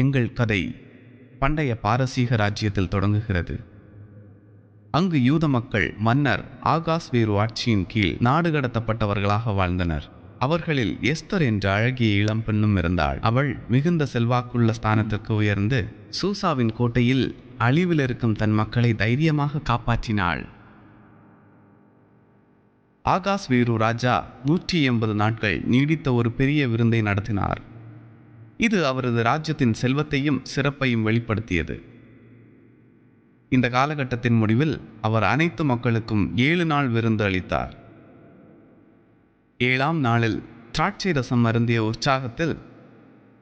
எங்கள் கதை பண்டைய பாரசீக ராஜ்யத்தில் தொடங்குகிறது. அங்கு யூத மக்கள் மன்னர் ஆகாஸ்வேரு ஆட்சியின் கீழ் நாடு கடத்தப்பட்டவர்களாக வாழ்ந்தனர். அவர்களில் எஸ்தர் என்ற அழகிய இளம் பெண்ணும் இருந்தாள். அவள் மிகுந்த செல்வாக்குள்ள ஸ்தானத்திற்கு உயர்ந்து சூசாவின் கோட்டையில் அழிவில் இருக்கும் தன் மக்களை தைரியமாக காப்பாற்றினாள். ஆகாஸ் வீரு ராஜா நூற்றி எண்பது நாட்கள் நீடித்த ஒரு பெரிய விருந்தை நடத்தினார். இது அவரது ராஜ்யத்தின் செல்வத்தையும் சிறப்பையும் வெளிப்படுத்தியது. இந்த காலகட்டத்தின் முடிவில் அவர் அனைத்து மக்களுக்கும் ஏழு நாள் விருந்து அளித்தார். ஏழாம் நாளில் திராட்சை ரசம் அருந்திய உற்சாகத்தில்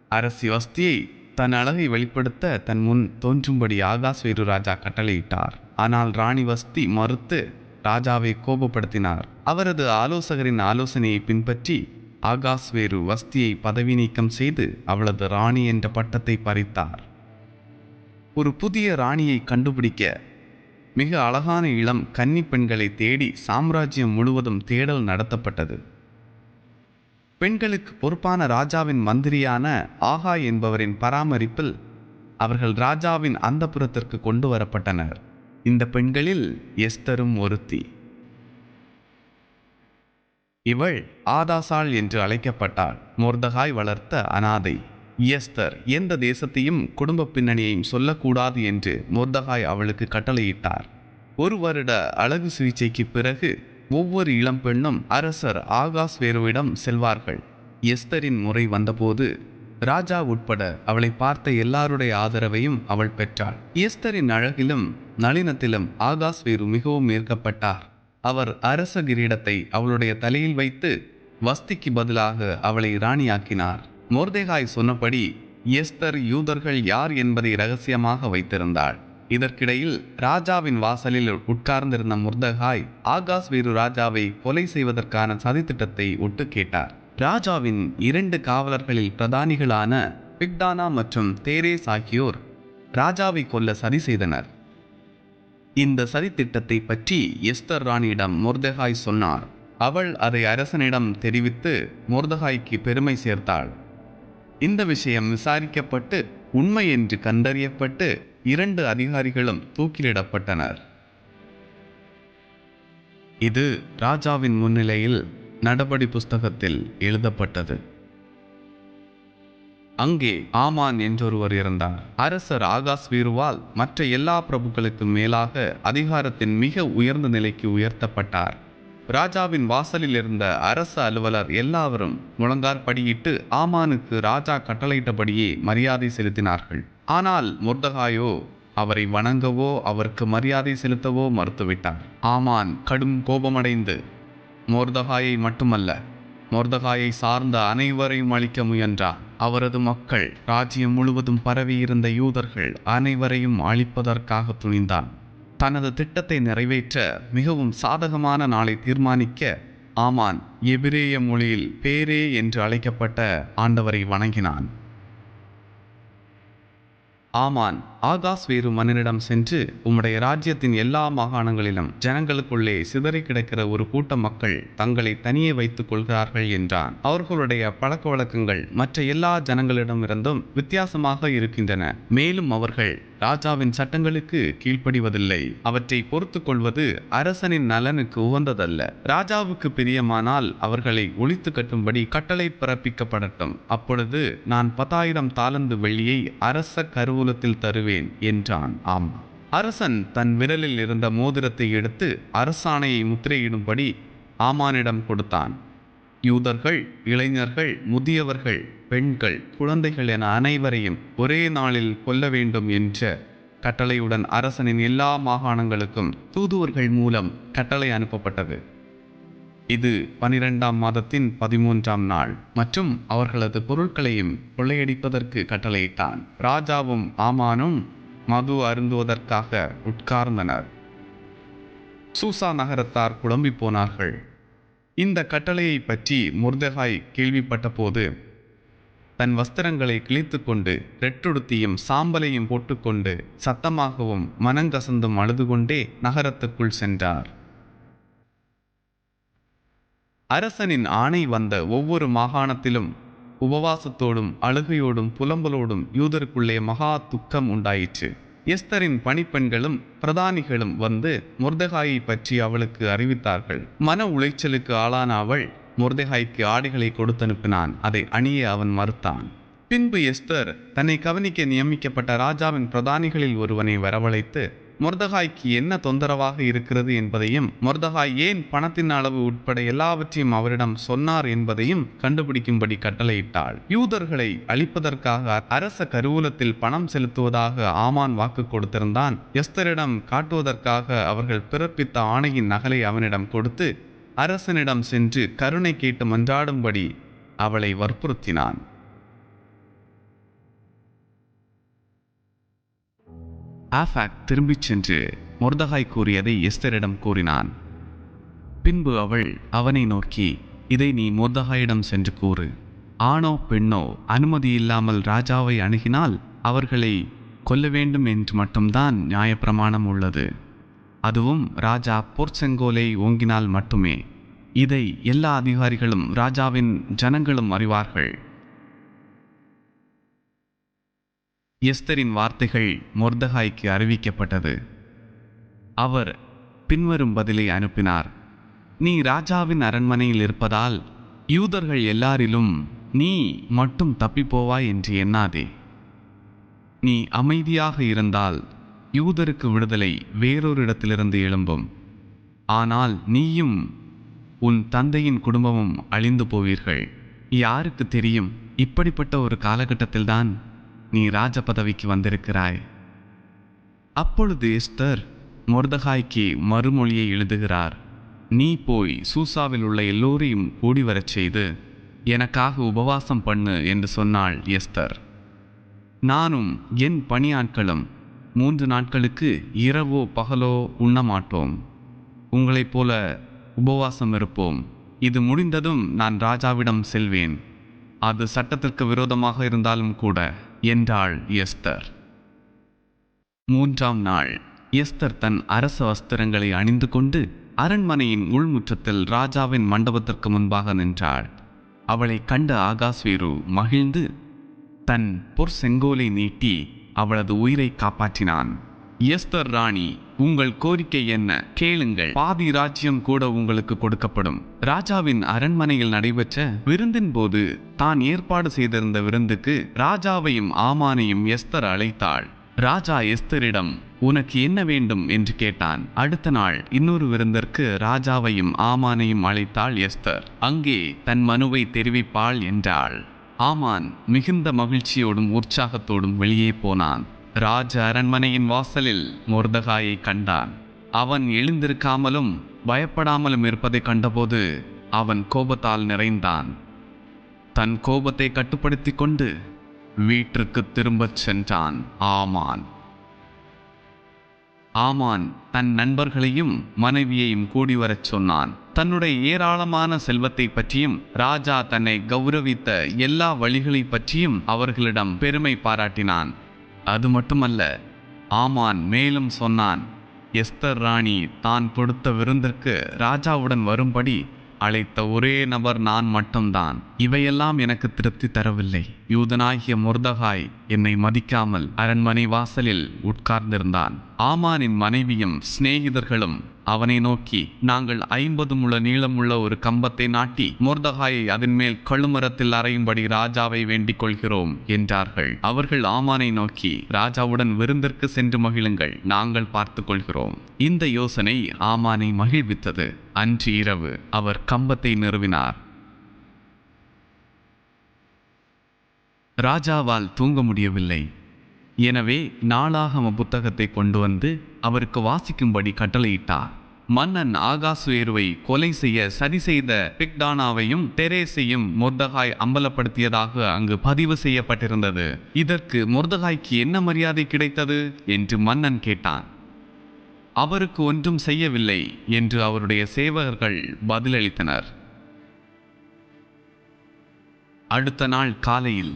அரசி வஸ்தியை தன் அழகை வெளிப்படுத்த தன் முன் தோன்றும்படி ஆகாஷ் வேறு ராஜா கட்டளையிட்டார். ஆனால் ராணி வஸ்தி மறுத்து ராஜாவை கோபப்படுத்தினார். அவரது ஆலோசகரின் ஆலோசனையை பின்பற்றி ஆகாஸ்வேரு வஸ்தியை பதவி நீக்கம் செய்து அவளது ராணி என்ற பட்டத்தை பறித்தார். ஒரு புதிய ராணியை கண்டுபிடிக்க மிக அழகான இளம் கன்னி பெண்களை தேடி சாம்ராஜ்யம் முழுவதும் தேடல் நடத்தப்பட்டது. பெண்களுக்கு பொறுப்பான ராஜாவின் மந்திரியான ஆஹா என்பவரின் பராமரிப்பில் அவர்கள் ராஜாவின் அந்தபுரத்திற்கு கொண்டு வரப்பட்டனர். இந்த பெண்களில் எஸ்தரும் ஒருத்தி. இவள் ஆதாசாள் என்று அழைக்கப்பட்டாள். மொர்தகாய் வளர்த்த அனாதை. எஸ்தர் எந்த தேசத்தையும் குடும்ப பின்னணியையும் சொல்லக்கூடாது என்று மொர்தகாய் அவளுக்கு கட்டளையிட்டார். ஒரு வருட அழகு சிகிச்சைக்கு பிறகு ஒவ்வொரு இளம் பெண்ணும் அரசர் ஆகாஷ் வேருவிடம் செல்வார்கள். எஸ்தரின் முறை வந்தபோது ராஜா உட்பட அவளை பார்த்த எல்லாருடைய ஆதரவையும் அவள் பெற்றாள். எஸ்தரின் அழகிலும் நளினத்திலும் ஆகாஷ் வேரு மிகவும் ஈர்க்கப்பட்டார் அவர் அரச கிரீடத்தை அவளுடைய தலையில் வைத்து வஸ்திக்கு பதிலாக அவளை ராணியாக்கினார். மோர்தேகாய் சொன்னபடி எஸ்தர் யூதர்கள் யார் என்பதை ரகசியமாக வைத்திருந்தாள். இதற்கிடையில் ராஜாவின் வாசலில் உட்கார்ந்திருந்த முர்தகாய் ஆகாஷ் வீரு ராஜாவை கொலை செய்வதற்கான சதித்திட்டத்தை ஒட்டு கேட்டார். ராஜாவின் இரண்டு காவலர்களில் பிரதானிகளான பிக்டானா மற்றும் தேரேஸ் ஆகியோர் ராஜாவை கொல்ல சதி செய்தனர். இந்த சதித்திட்டத்தை பற்றி எஸ்தர் ராணியிடம் முர்தகாய் சொன்னார். அவள் அதை அரசனிடம் தெரிவித்து முர்தகாய்க்கு பெருமை சேர்த்தாள். இந்த விஷயம் விசாரிக்கப்பட்டு உண்மை என்று கண்டறியப்பட்டு இரண்டு அதிகாரிகளும் தூக்கிலிடப்பட்டனர். இது ராஜாவின் முன்னிலையில் நடபடி புஸ்தகத்தில் எழுதப்பட்டது. அங்கே ஆமான் என்றொருவர் இருந்தார். அரசர் ஆகாஷ் வீருவால் மற்ற எல்லா பிரபுக்களுக்கும் மேலாக அதிகாரத்தின் மிக உயர்ந்த நிலைக்கு உயர்த்தப்பட்டார். ராஜாவின் வாசலில் இருந்த அரசு அலுவலர் எல்லாவரும் முழங்காற்படியிட்டு ஆமானுக்கு ராஜா கட்டளையிட்டபடியே மரியாதை செலுத்தினார்கள். ஆனால் முர்தகாயோ அவரை வணங்கவோ அவருக்கு மரியாதை செலுத்தவோ மறுத்துவிட்டார். ஆமான் கடும் கோபமடைந்து மோர்தகாயை மட்டுமல்ல மோர்தகாயை சார்ந்த அனைவரையும் அழிக்க முயன்றார் அவரது மக்கள் ராஜ்யம் முழுவதும் பரவியிருந்த யூதர்கள் அனைவரையும் அழிப்பதற்காக துணிந்தான். தனது திட்டத்தை நிறைவேற்ற மிகவும் சாதகமான நாளை தீர்மானிக்க ஆமான் எபிரேய மொழியில் பேரே என்று அழைக்கப்பட்ட ஆண்டவரை வணங்கினான். ஆமான் ஆகாஸ் வேறு மன்னனிடம் சென்று உம்முடைய ராஜ்யத்தின் எல்லா மாகாணங்களிலும் ஜனங்களுக்குள்ளே சிதறி கிடக்கிற ஒரு கூட்ட மக்கள் தங்களை தனியே வைத்துக் கொள்கிறார்கள் என்றான். அவர்களுடைய பழக்க வழக்கங்கள் மற்ற எல்லா ஜனங்களிடமிருந்தும் வித்தியாசமாக இருக்கின்றன. மேலும் அவர்கள் ராஜாவின் சட்டங்களுக்கு கீழ்ப்படிவதில்லை. அவற்றை பொறுத்து கொள்வது அரசனின் நலனுக்கு உகந்ததல்ல. ராஜாவுக்கு பிரியமானால் அவர்களை ஒழித்து கட்டும்படி கட்டளை பிறப்பிக்கப்படட்டும். அப்பொழுது நான் பத்தாயிரம் தாளந்து வெள்ளியை அரச கருவூலத்தில் தருவேன். என்றான். ஆம். அரசன் தன் விரலில் இருந்த மோதிரத்தை எடுத்து அரசாணையை முத்திரையிடும்படி ஆமானிடம் கொடுத்தான். யூதர்கள் இளைஞர்கள் முதியவர்கள் பெண்கள் குழந்தைகள் என அனைவரையும் ஒரே நாளில் கொல்ல வேண்டும் என்ற கட்டளையுடன் அரசனின் எல்லா மாகாணங்களுக்கும் தூதுவர்கள் மூலம் கட்டளை அனுப்பப்பட்டது. இது பனிரெண்டாம் மாதத்தின் பதிமூன்றாம் நாள். மற்றும் அவர்களது பொருட்களையும் கொள்ளையடிப்பதற்கு கட்டளையிட்டான். ராஜாவும் ஆமானும் மது அருந்துவதற்காக உட்கார்ந்தனர். சூசா நகரத்தார் குழம்பி போனார்கள். இந்த கட்டளையை பற்றி முர்தகாய் கேள்விப்பட்ட போது தன் வஸ்திரங்களை கிழித்துக்கொண்டு ரெட்டுடுத்தியும் சாம்பலையும் போட்டுக்கொண்டு சத்தமாகவும் மனங்கசந்தும் அழுது கொண்டே நகரத்துக்குள் சென்றார். அரசனின் ஆணை வந்த ஒவ்வொரு மாகாணத்திலும் உபவாசத்தோடும் அழுகையோடும் புலம்பலோடும் யூதருக்குள்ளே மகா துக்கம் உண்டாயிற்று. எஸ்தரின் பணிப்பெண்களும் பிரதானிகளும் வந்து முர்தகாயை பற்றி அவளுக்கு அறிவித்தார்கள். மன உளைச்சலுக்கு ஆளான அவள் முர்தகாய்க்கு ஆடைகளை கொடுத்தனுப்பினான். அதை அணிய அவன் மறுத்தான். பின்பு எஸ்தர் தன்னை கவனிக்க நியமிக்கப்பட்ட ராஜாவின் பிரதானிகளில் ஒருவனை வரவழைத்து மொர்தகாய்க்கு என்ன தொந்தரவாக இருக்கிறது என்பதையும் மொர்தகாய் ஏன் பணத்தின் அளவு உட்பட எல்லாவற்றையும் அவரிடம் சொன்னார் என்பதையும் கண்டுபிடிக்கும்படி கட்டளையிட்டாள். யூதர்களை அழிப்பதற்காக அரச கருவூலத்தில் பணம் செலுத்துவதாக ஆமான் வாக்கு கொடுத்திருந்தான். எஸ்தரிடம் காட்டுவதற்காக அவர்கள் பிறப்பித்த ஆணையின் நகலை அவனிடம் கொடுத்து அரசனிடம் சென்று கருணை கேட்டு மன்றாடும்படி அவளை வற்புறுத்தினான். ஆஃபாக் திரும்பிச் சென்று மொர்தகாய் கூறியதை எஸ்தரிடம் கூறினான். பின்பு அவள் அவனை நோக்கி இதை நீ மொர்தகாயிடம் சென்று கூறு. ஆணோ பெண்ணோ அனுமதி இல்லாமல் ராஜாவை அணுகினால் அவர்களை கொல்ல வேண்டும் என்று மட்டும்தான் நியாயப்பிரமாணம் உள்ளது. அதுவும் ராஜா போர்ச்செங்கோலை ஓங்கினால் மட்டுமே. இதை எல்லா அதிகாரிகளும் ராஜாவின் ஜனங்களும் அறிவார்கள். எஸ்தரின் வார்த்தைகள் மொர்தகாய்க்கு அறிவிக்கப்பட்டது. அவர் பின்வரும் பதிலை அனுப்பினார். நீ ராஜாவின் அரண்மனையில் இருப்பதால் யூதர்கள் எல்லாரிலும் நீ மட்டும் தப்பிப்போவாய் என்று எண்ணாதே. நீ அமைதியாக இருந்தால் யூதருக்கு விடுதலை வேறொரு இடத்திலிருந்து எழும்பும். ஆனால் நீயும் உன் தந்தையின் குடும்பமும் அழிந்து போவீர்கள். யாருக்கு தெரியும்? இப்படிப்பட்ட ஒரு காலகட்டத்தில்தான் நீ ராஜ பதவிக்கு வந்திருக்கிறாய். அப்பொழுது எஸ்தர் மொர்தகாய்க்கு மறுமொழியை எழுதுகிறார். நீ போய் சூசாவில் உள்ள எல்லோரையும் கூடி வரச் செய்து எனக்காக உபவாசம் பண்ணு என்று சொன்னாள் எஸ்தர். நானும் என் பணியாட்களும் மூன்று நாட்களுக்கு இரவோ பகலோ உண்ணமாட்டோம். உங்களைப் போல உபவாசம் இருப்போம். இது முடிந்ததும் நான் ராஜாவிடம் செல்வேன். அது சட்டத்திற்கு விரோதமாக இருந்தாலும் கூட. என்றாள் எஸ்தர். மூன்றாம் நாள் எஸ்தர் தன் அரச வஸ்திரங்களை அணிந்து கொண்டு அரண்மனையின் உள்முற்றத்தில் ராஜாவின் மண்டபத்திற்கு முன்பாக நின்றாள். அவளை கண்ட ஆகாஸ்வேரு மகிழ்ந்து தன் பொற் செங்கோலை நீட்டி அவளது உயிரை காப்பாற்றினான். எஸ்தர் ராணி உங்கள் கோரிக்கை என்ன? கேளுங்கள். பாதி ராஜ்யம் கூட உங்களுக்கு கொடுக்கப்படும். ராஜாவின் அரண்மனையில் நடைபெற்ற விருந்தின் போது தான் ஏற்பாடு செய்திருந்த விருந்துக்கு ராஜாவையும் ஆமானையும் எஸ்தர் அழைத்தாள். ராஜா எஸ்தரிடம் உனக்கு என்ன வேண்டும்? என்று கேட்டான். அடுத்த நாள் இன்னொரு விருந்திற்கு ராஜாவையும் ஆமானையும் அழைத்தாள் எஸ்தர். அங்கே தன் மனுவை தெரிவிப்பாள் என்றாள். ஆமான் மிகுந்த மகிழ்ச்சியோடும் உற்சாகத்தோடும் வெளியே போனான். ராஜ அரண்மனையின் வாசலில் மொர்தகாயை கண்டான். அவன் எழுந்திருக்காமலும் பயப்படாமலும் இருப்பதை கண்டபோது அவன் கோபத்தால் நிறைந்தான். தன் கோபத்தை கட்டுப்படுத்தி கொண்டு வீட்டிற்கு திரும்பச் சென்றான் ஆமான். ஆமான் தன் நண்பர்களையும் மனைவியையும் கூடி வரச் சொன்னான். தன்னுடைய ஏராளமான செல்வத்தை பற்றியும் ராஜா தன்னை கௌரவித்த எல்லா வழிகளை பற்றியும் அவர்களிடம் பெருமை பாராட்டினான். அது மட்டுமல்ல ஆமான் மேலும் சொன்னான் எஸ்தர் ராணி தான் கொடுத்த விருந்திற்கு ராஜாவுடன் வரும்படி அழைத்த ஒரே நபர் நான் மட்டும்தான். இவையெல்லாம் எனக்கு திருப்தி தரவில்லை. யூதனாகிய முர்தகாய் என்னை மதிக்காமல் அரண்மனை வாசலில் உட்கார்ந்திருந்தான். ஆமானின் மனைவியும் சிநேகிதர்களும் அவனை நோக்கி நாங்கள் ஐம்பது முழ நீளமுள்ள ஒரு கம்பத்தை நாட்டி முர்தகாயை அதன் மேல் கழுமரத்தில் அறையும்படி ராஜாவை வேண்டிக் கொள்கிறோம் என்றார்கள். அவர்கள் ஆமானை நோக்கி ராஜாவுடன் விருந்திற்கு சென்று மகிழுங்கள் நாங்கள் பார்த்துக் கொள்கிறோம். இந்த யோசனை ஆமானை மகிழ்வித்தது. அன்று இரவு அவர் கம்பத்தை நிறுவினார். ராஜாவால் தூங்க முடியவில்லை. எனவே நாளாகம புத்தகத்தை கொண்டு வந்து அவருக்கு வாசிக்கும்படி கட்டளையிட்டார். மன்னன் ஆகாசுவேருவை கொலை செய்ய சதி செய்த பிக்டானாவையும் தெரேசையும் மொர்தகாய் அம்பலப்படுத்தியதாக அங்கு பதிவு செய்யப்பட்டிருந்தது. இதற்கு முர்தகாய்க்கு என்ன மரியாதை கிடைத்தது? என்று மன்னன் கேட்டான். அவருக்கு ஒன்றும் செய்யவில்லை என்று அவருடைய சேவகர்கள் பதிலளித்தனர். அடுத்த நாள் காலையில்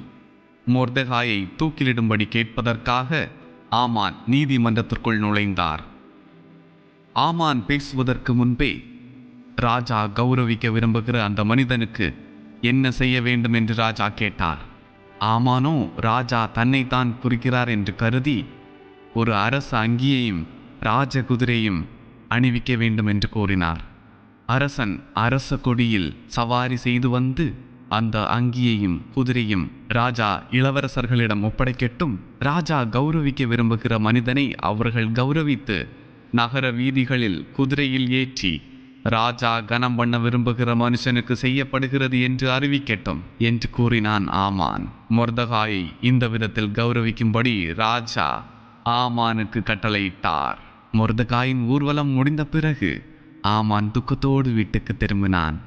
மொர்தகாயை தூக்கிலிடும்படி கேட்பதற்காக ஆமான் நீதிமன்றத்திற்குள் நுழைந்தார். ஆமான் பேசுவதற்கு முன்பே ராஜா கௌரவிக்க விரும்புகிற அந்த மனிதனுக்கு என்ன செய்ய வேண்டும் என்று ராஜா கேட்டார். ஆமானோ ராஜா தன்னைத்தான் குறிக்கிறார் என்று கருதி ஒரு அரச அங்கியையும் ராஜ குதிரையும் அணிவிக்க வேண்டும் என்று கூறினார் அரசன் அரச கொடியில் சவாரி செய்து வந்து அந்த அங்கியையும் குதிரையும் ராஜா இளவரசர்களிடம் ஒப்படைக்கட்டும் ராஜா கௌரவிக்க விரும்புகிற மனிதனை அவர்கள் கௌரவித்து நகர வீதிகளில் குதிரையில் ஏற்றி ராஜா கனம் பண்ண விரும்புகிற மனுஷனுக்கு செய்யப்படுகிறது என்று அறிவிக்கட்டும் என்று கூறினான் ஆமான். மொர்தகாயை இந்த விதத்தில் கௌரவிக்கும்படி ராஜா ஆமானுக்கு கட்டளையிட்டார். மொர்தகாயின் ஊர்வலம் முடிந்த பிறகு ஆமான் துக்கத்தோடு வீட்டுக்கு திரும்பினான்.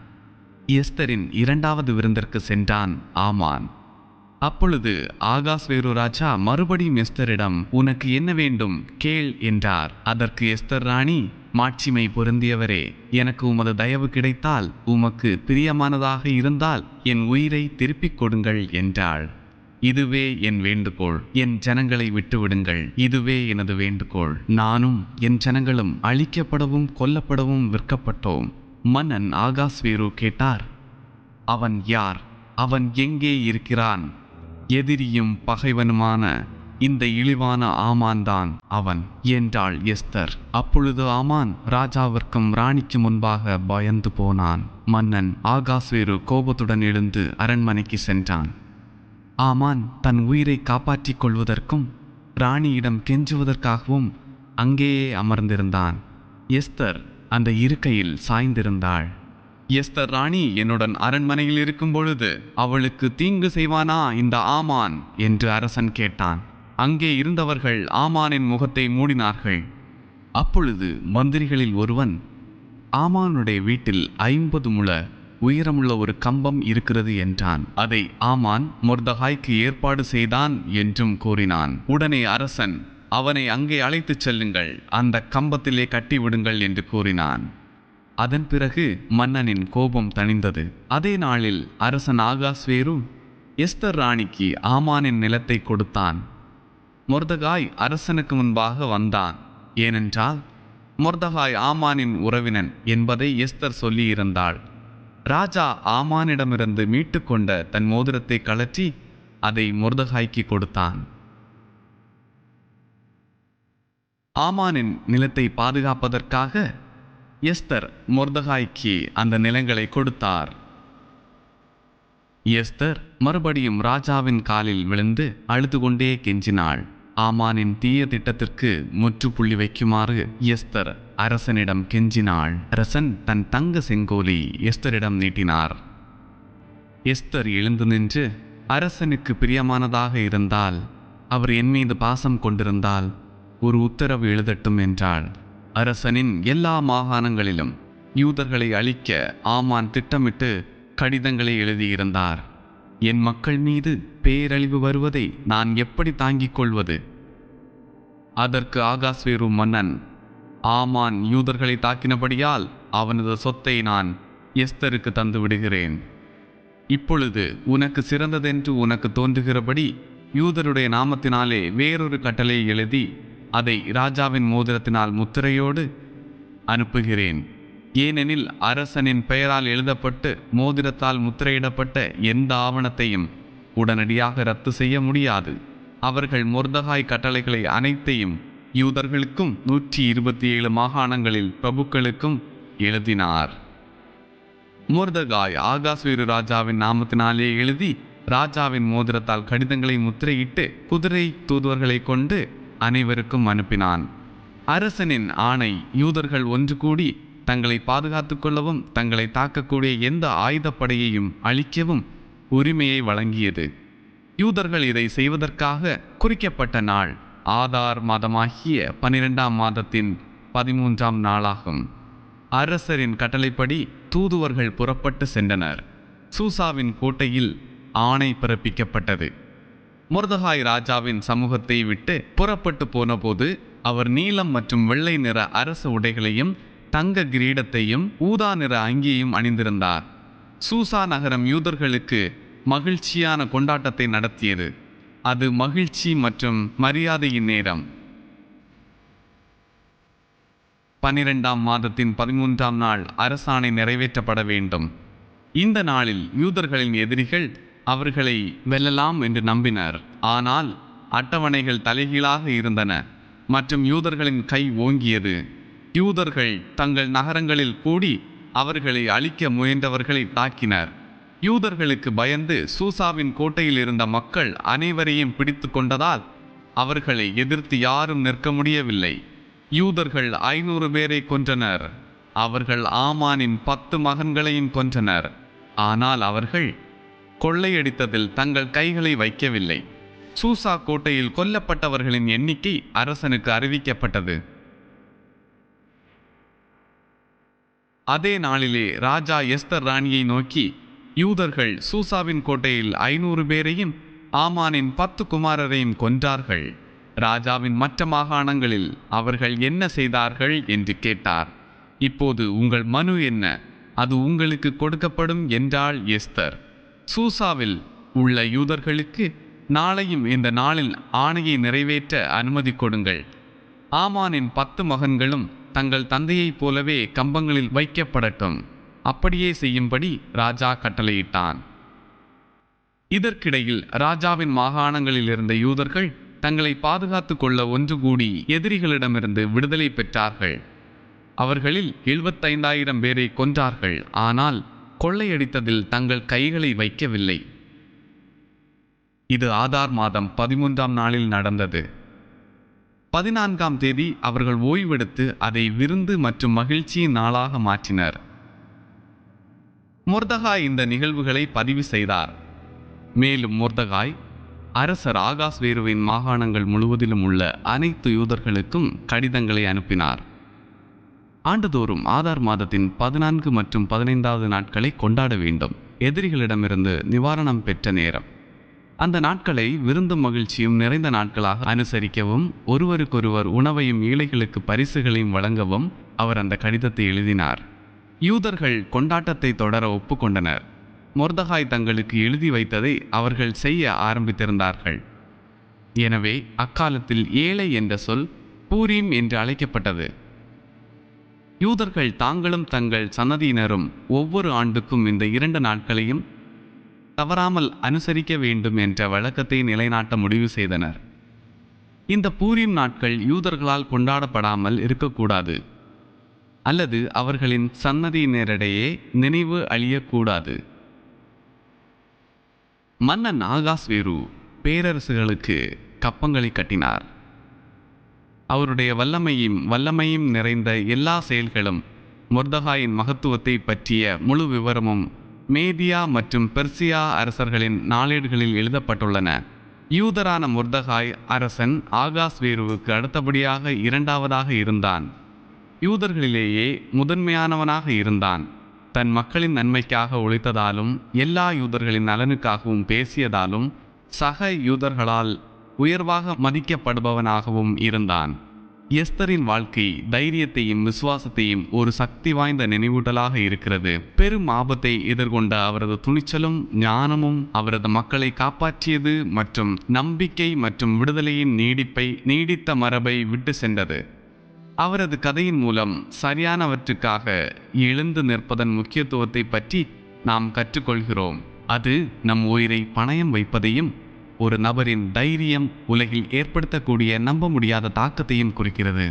எஸ்தரின் இரண்டாவது விருந்திற்கு சென்றான் ஆமான். அப்பொழுது ஆகாஷ் ராஜா மறுபடியும் எஸ்தரிடம் உனக்கு என்ன வேண்டும்? கேள் என்றார். அதற்கு எஸ்தர் ராணி மாட்சிமை பொருந்தியவரே எனக்கு உமது தயவு கிடைத்தால் உமக்கு பிரியமானதாக இருந்தால் என் உயிரை திருப்பிக் கொடுங்கள் என்றாள். இதுவே என் வேண்டுகோள் என் ஜனங்களை விட்டுவிடுங்கள். இதுவே எனது வேண்டுகோள். நானும் என் ஜனங்களும் அழிக்கப்படவும் கொல்லப்படவும் விற்கப்பட்டோம். மன்னன் ஆகாஸ்வேரு கேட்டார் அவன் யார்? அவன் எங்கே இருக்கிறான்? எதிரியும் பகைவனுமான இந்த இழிவான ஆமான்தான் அவன் என்றாள் எஸ்தர். அப்பொழுது ஆமான் ராஜாவிற்கும் ராணிக்கு முன்பாக பயந்து போனான். மன்னன் ஆகாஸ்வேரு கோபத்துடன் எழுந்து அரண்மனைக்கு சென்றான். ஆமான் தன் உயிரை காப்பாற்றிக் கொள்வதற்கும் ராணியிடம் கெஞ்சுவதற்காகவும் அங்கேயே அமர்ந்திருந்தான். எஸ்தர் அந்த இருக்கையில் சாய்ந்திருந்தாள். எஸ்தர் ராணி என்னுடன் அரண்மனையில் இருக்கும் பொழுது அவளுக்கு தீங்கு செய்வானா இந்த ஆமான்? என்று அரசன் கேட்டான். அங்கே இருந்தவர்கள் ஆமானின் முகத்தை மூடினார்கள். அப்பொழுது மந்திரிகளில் ஒருவன் ஆமானுடைய வீட்டில் ஐம்பது முழ உயரமுள்ள ஒரு கம்பம் இருக்கிறது என்றான். அதை ஆமான் முர்தகாய்க்கு ஏற்பாடு செய்தான் என்றும் கூறினான். உடனே அரசன் அவனை அங்கே அழைத்துச் செல்லுங்கள் அந்த கம்பத்திலே கட்டிவிடுங்கள் என்று கூறினான். அதன் பிறகு மன்னனின் கோபம் தணிந்தது. அதே நாளில் அரசன் ஆகாஸ்வேரும் எஸ்தர் ராணிக்கு ஆமானின் நிலத்தை கொடுத்தான். மொர்தகாய் அரசனுக்கு முன்பாக வந்தான். ஏனென்றால் மொர்தகாய் ஆமானின் உறவினன் என்பதை எஸ்தர் சொல்லியிருந்தாள். ராஜா ஆமானிடமிருந்து மீட்டுக்கொண்ட தன் மோதிரத்தை கழற்றி அதை மொர்தகாய்க்கு கொடுத்தான். ஆமானின் நிலத்தை பாதுகாப்பதற்காக எஸ்தர் மொர்தகாய்க்கு அந்த நிலங்களை கொடுத்தார். எஸ்தர் மறுபடியும் ராஜாவின் காலில் விழுந்து அழுது கொண்டே கெஞ்சினாள். ஆமானின் தீய திட்டத்திற்கு முற்றுப்புள்ளி வைக்குமாறு எஸ்தர் அரசனிடம் கெஞ்சினாள். அரசன் தன் தங்க செங்கோலி எஸ்தரிடம் நீட்டினார். எஸ்தர் எழுந்து நின்று அரசனுக்கு பிரியமானதாக இருந்தால் அவர் என் மீது பாசம் கொண்டிருந்தால் ஒரு உத்தரவு எழுதட்டும் என்றாள். அரசனின் எல்லா மாகாணங்களிலும் யூதர்களை அழிக்க ஆமான் திட்டமிட்டு கடிதங்களை எழுதியிருந்தார். என் மக்கள் மீது பேரழிவு வருவதை நான் எப்படி தாங்கிக் கொள்வது? அதற்கு ஆகாஸ்வேரு மன்னன். ஆமான் யூதர்களை தாக்கினபடியால் அவனது சொத்தை நான் எஸ்தருக்கு தந்து விடுகிறேன். இப்பொழுது உனக்கு சிறந்ததென்று உனக்கு தோன்றுகிறபடி யூதருடைய நாமத்தினாலே வேறொரு கட்டளை எழுதி அதை ராஜாவின் மோதிரத்தினால் முத்திரையோடு அனுப்புகிறேன். ஏனெனில் அரசனின் பெயரால் எழுதப்பட்டு மோதிரத்தால் முத்திரையிடப்பட்ட எந்த ஆவணத்தையும் உடனடியாக ரத்து செய்ய முடியாது. அவர்கள் மொர்தகாய் கட்டளைகளை அனைத்தையும் யூதர்களுக்கும் நூற்றி இருபத்தி ஏழு மாகாணங்களில் பிரபுக்களுக்கும் எழுதினார். மொர்தகாய் ஆகாஸ்வீரு ராஜாவின் நாமத்தினாலே எழுதி ராஜாவின் மோதிரத்தால் கடிதங்களை முத்திரையிட்டு குதிரை தூதுவர்களை கொண்டு அனைவருக்கும் அனுப்பினான். அரசனின் ஆணை யூதர்கள் ஒன்று கூடி தங்களை பாதுகாத்து கொள்ளவும் தங்களை தாக்கக்கூடிய எந்த ஆயுதப்படையையும் அழிக்கவும் உரிமையை வழங்கியது. யூதர்கள் இதை செய்வதற்காக குறிக்கப்பட்ட நாள் ஆதார் மாதமாகிய பனிரெண்டாம் மாதத்தின் பதிமூன்றாம் நாளாகும். அரசரின் கட்டளைப்படி தூதுவர்கள் புறப்பட்டு சென்றனர். சூசாவின் கோட்டையில் ஆணை பிறப்பிக்கப்பட்டது. மொர்தகாய் ராஜாவின் சமூகத்தை விட்டு புறப்பட்டு போனபோது அவர் நீலம் மற்றும் வெள்ளை நிற அரசு உடைகளையும் தங்க கிரீடத்தையும் ஊதா நிற அங்கியையும் அணிந்திருந்தார். சூசா நகரம் யூதர்களுக்கு மகிழ்ச்சியான கொண்டாட்டத்தை நடத்தியது. அது மகிழ்ச்சி மற்றும் மரியாதையின் நேரம். பனிரெண்டாம் மாதத்தின் பதிமூன்றாம் நாள் அரசாணை நிறைவேற்றப்பட வேண்டும். இந்த நாளில் யூதர்களின் எதிரிகள் அவர்களை வெல்லலாம் என்று நம்பினர். ஆனால் அட்டவணைகள் தலைகீழாக இருந்தன மற்றும் யூதர்களின் கை ஓங்கியது. யூதர்கள் தங்கள் நகரங்களில் கூடி அவர்களை அழிக்க முயன்றவர்களை தாக்கினர். யூதர்களுக்கு பயந்து சூசாவின் கோட்டையில் இருந்த மக்கள் அனைவரையும் பிடித்து கொண்டதால் அவர்களை எதிர்த்து யாரும் நிற்க முடியவில்லை. யூதர்கள் ஐநூறு பேரை கொன்றனர். அவர்கள் ஆமானின் பத்து மகன்களையும் கொன்றனர். ஆனால் அவர்கள் கொள்ளையடித்ததில் தங்கள் கைகளை வைக்கவில்லை. சூசா கோட்டையில் கொல்லப்பட்டவர்களின் எண்ணிக்கை அரசனுக்கு அறிவிக்கப்பட்டது. அதே நாளிலே ராஜா எஸ்தர் ராணியை நோக்கி யூதர்கள் சூசாவின் கோட்டையில் ஐநூறு பேரையும் ஆமானின் பத்து குமாரரையும் கொன்றார்கள். ராஜாவின் மற்ற மாகாணங்களில் அவர்கள் என்ன செய்தார்கள்? என்று கேட்டார். இப்போது உங்கள் மனு என்ன? அது உங்களுக்கு கொடுக்கப்படும் என்றாள் எஸ்தர். சூசாவில் உள்ள யூதர்களுக்கு நாளையும் இந்த நாளில் ஆணையை நிறைவேற்ற அனுமதி கொடுங்கள். ஆமானின் பத்து மகன்களும் தங்கள் தந்தையைப் போலவே கம்பங்களில் வைக்கப்படட்டும். அப்படியே செய்யும்படி ராஜா கட்டளையிட்டான். இதற்கிடையில் ராஜாவின் மாகாணங்களில் இருந்த யூதர்கள் தங்களை பாதுகாத்துக் கொள்ள ஒன்று கூடி எதிரிகளிடமிருந்து விடுதலை பெற்றார்கள். அவர்களில் எழுபத்தைந்தாயிரம் பேரை கொன்றார்கள். ஆனால் கொள்ளையடித்ததில் தங்கள் கைகளை வைக்கவில்லை. இது ஆதார் மாதம் பதிமூன்றாம் நாளில் நடந்தது. பதினான்காம் தேதி அவர்கள் ஓய்வெடுத்து அதை விருந்து மற்றும் மகிழ்ச்சியின் நாளாக மாற்றினர். முர்தகாய் இந்த நிகழ்வுகளை பதிவு செய்தார். மேலும் முர்தகாய் அரசர் ஆகாஸ்வேருவின் மாகாணங்கள் முழுவதிலும் உள்ள அனைத்து யூதர்களுக்கும் கடிதங்களை அனுப்பினார். ஆண்டுதோறும் ஆதார் மாதத்தின் பதினான்கு மற்றும் பதினைந்தாவது நாட்களை கொண்டாட வேண்டும். எதிரிகளிடமிருந்து நிவாரணம் பெற்ற நேரம். அந்த நாட்களை விருந்தும் மகிழ்ச்சியும் நிறைந்த நாட்களாக அனுசரிக்கவும் ஒருவருக்கொருவர் உணவையும் ஏழைகளுக்கு பரிசுகளையும் வழங்கவும் அவர் அந்த கடிதத்தை எழுதினார். யூதர்கள் கொண்டாட்டத்தை தொடர ஒப்புக்கொண்டனர். மொர்தகாய் தங்களுக்கு எழுதி வைத்ததை அவர்கள் செய்ய ஆரம்பித்திருந்தார்கள். எனவே அக்காலத்தில் ஏழை என்ற சொல் பூரீம் என்று அழைக்கப்பட்டது. யூதர்கள் தாங்களும் தங்கள் சன்னதியினரும் ஒவ்வொரு ஆண்டுக்கும் இந்த இரண்டு நாட்களையும் தவறாமல் அனுசரிக்க வேண்டும் என்ற வழக்கத்தை நிலைநாட்ட முடிவு செய்தனர். இந்த பூரீம் நாட்கள் யூதர்களால் கொண்டாடப்படாமல் இருக்கக்கூடாது. அல்லது அவர்களின் சன்னதியினரிடையே நினைவு அழியக்கூடாது. மன்னன் ஆகாஸ்வேரு பேரரசுகளுக்கு கப்பங்களை கட்டினார். அவருடைய வல்லமையும் வல்லமையும் நிறைந்த எல்லா செயல்களும் மொர்தகாயின் மகத்துவத்தை பற்றிய முழு விவரமும் மேதியா மற்றும் பெர்சியா அரசர்களின் நாளேடுகளில் எழுதப்பட்டுள்ளன. யூதரான முர்தகாய் அரசன் ஆகாஸ்வேருவுக்கு அடுத்தபடியாக இரண்டாவதாக இருந்தான். யூதர்களிலேயே முதன்மையானவனாக இருந்தான். தன் மக்களின் நன்மைக்காக ஒழித்ததாலும் எல்லா யூதர்களின் நலனுக்காகவும் பேசியதாலும் சக யூதர்களால் உயர்வாக மதிக்கப்படுபவனாகவும் இருந்தான். எஸ்தரின் வாழ்க்கை தைரியத்தையும் விசுவாசத்தையும் ஒரு சக்தி வாய்ந்த நினைவூட்டலாக இருக்கிறது. பெரும் ஆபத்தை எதிர்கொண்ட அவரது துணிச்சலும் ஞானமும் அவரது மக்களை காப்பாற்றியது மற்றும் நம்பிக்கை மற்றும் விடுதலையின் நீடிப்பை நீடித்த மரபை விட்டு சென்றது. அவரது கதையின் மூலம் சரியானவற்றுக்காக எழுந்து நிற்பதன் முக்கியத்துவத்தை பற்றி நாம் கற்றுக்கொள்கிறோம். அது நம் உயிரை பணயம் வைப்பதையும் ஒரு நபரின் தைரியம் உலகில் ஏற்படுத்தக்கூடிய நம்ப முடியாத தாக்கத்தையும் குறிக்கிறது.